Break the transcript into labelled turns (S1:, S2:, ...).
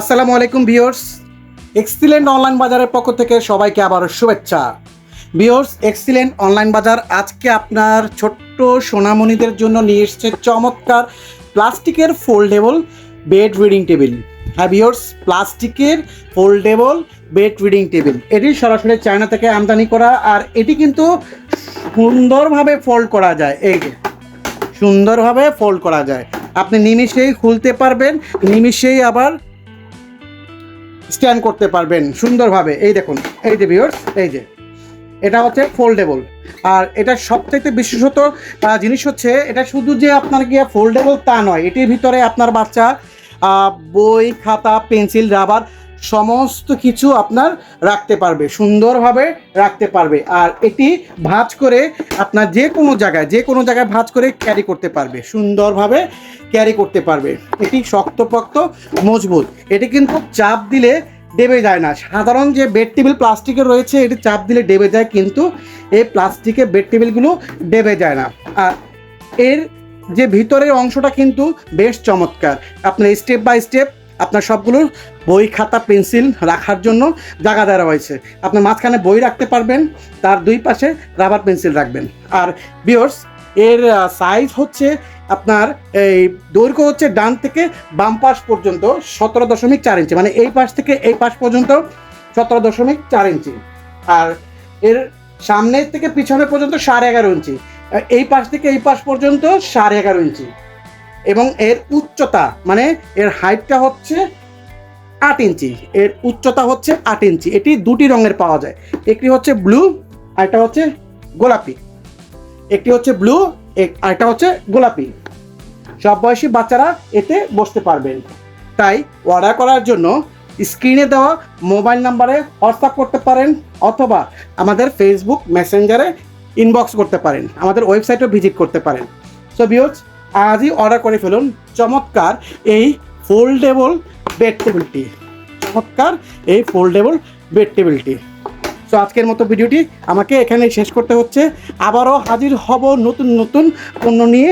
S1: আসসালামু আলাইকুম viewers. Excellent online বাজারের পক্ষ থেকে সবাইকে আবারও শুভেচ্ছা। ভিউয়ার্স, এক্সিলেন্ট অনলাইন বাজার আজকে আপনার ছোট্ট সোনামণিদের জন্য নিয়ে এসছে চমৎকার প্লাস্টিকের ফোল্ডেবল বেড রিডিং টেবিল। হ্যাঁ ভিউয়ার্স, প্লাস্টিকের ফোল্ডেবল বেড রিডিং টেবিল। এটি সরাসরি চায়না থেকে আমদানি করা আর এটি কিন্তু সুন্দরভাবে ফোল্ড করা যায়। এই যে, সুন্দরভাবে ফোল্ড করা যায়। আপনি নিমিষেই খুলতে পারবেন, নিমিষেই আবার স্ট্যান্ড করতে পারবেন সুন্দরভাবে। এই দেখুন, এই যে ভিউয়ার্স এই যে। এটা হচ্ছে ফোল্ডেবল আর এটা সবথেকে বিশেষত জিনিস হচ্ছে, এটা শুধু যে আপনার গিয়ে ফোল্ডেবল তা নয়, এটির ভিতরে আপনার বাচ্চা বই, খাতা, পেন্সিল, রাবার, সমস্ত কিছু আপনার রাখতে পারবে, সুন্দরভাবে রাখতে পারবে। আর এটি ভাঁজ করে আপনার যে কোনো জায়গায়, যে কোনো জায়গায় ভাঁজ করে ক্যারি করতে পারবে, সুন্দরভাবে ক্যারি করতে পারবে। এটি শক্তপক্ত, মজবুত। এটি কিন্তু চাপ দিলে ডেবে যায় না। সাধারণ যে বেড টেবিল প্লাস্টিকের রয়েছে, এটি চাপ দিলে ডেবে যায়, কিন্তু এই প্লাস্টিকের বেড টেবিলগুলো ডেবে যায় না। আর এর যে ভিতরের অংশটা কিন্তু বেশ চমৎকার। আপনার স্টেপ বাই স্টেপ আপনার সবগুলো বই, খাতা পেন্সিল রাখার জন্য জায়গা দেওয়া হয়েছে আপনার মাঝখানে বই রাখতে পারবেন, তার দুই পাশে রাবার পেন্সিল রাখবেন। আর বিয়র্স এর সাইজ হচ্ছে আপনার এই দৈর্ঘ্য হচ্ছে ডান থেকে বাম পাশ পর্যন্ত সতেরো দশমিক চার ইঞ্চি। মানে এই পাশ থেকে এই পাশ পর্যন্ত সতেরো দশমিক চার ইঞ্চি। আর এর সামনের থেকে পিছনে পর্যন্ত সাড়ে এগারো ইঞ্চি। এই পাশ থেকে এই পাশ পর্যন্ত সাড়ে এগারো ইঞ্চি। এবং এর উচ্চতা মানে এর হাইটটা হচ্ছে আট ইঞ্চি। এর উচ্চতা হচ্ছে আট ইঞ্চি। এটি দুটি রঙের পাওয়া যায়। একটি হচ্ছে ব্লু আর আরেকটা হচ্ছে গোলাপি। একটি হচ্ছে ব্লু আরেকটা হচ্ছে গোলাপি। সব বয়সী বাচ্চারা এতে বসতে পারবেন। তাই অর্ডার করার জন্য স্ক্রিনে দেওয়া মোবাইল নাম্বারে হোয়াটসঅ্যাপ করতে পারেন অথবা আমাদের ফেসবুক মেসেঞ্জারে ইনবক্স করতে পারেন। আমাদের ওয়েবসাইটও ভিজিট করতে পারেন। সো ভিউজ আজই অর্ডার করে ফেলুন চমৎকার এই ফোল্ডেবল বেড টেবিলটি চমৎকার এই ফোল্ডেবল বেড টেবিলটি আজকের মতো ভিডিওটি আমাকে এখানে শেষ করতে হচ্ছে। আবারও হাজির হব নতুন নতুন পণ্য নিয়ে।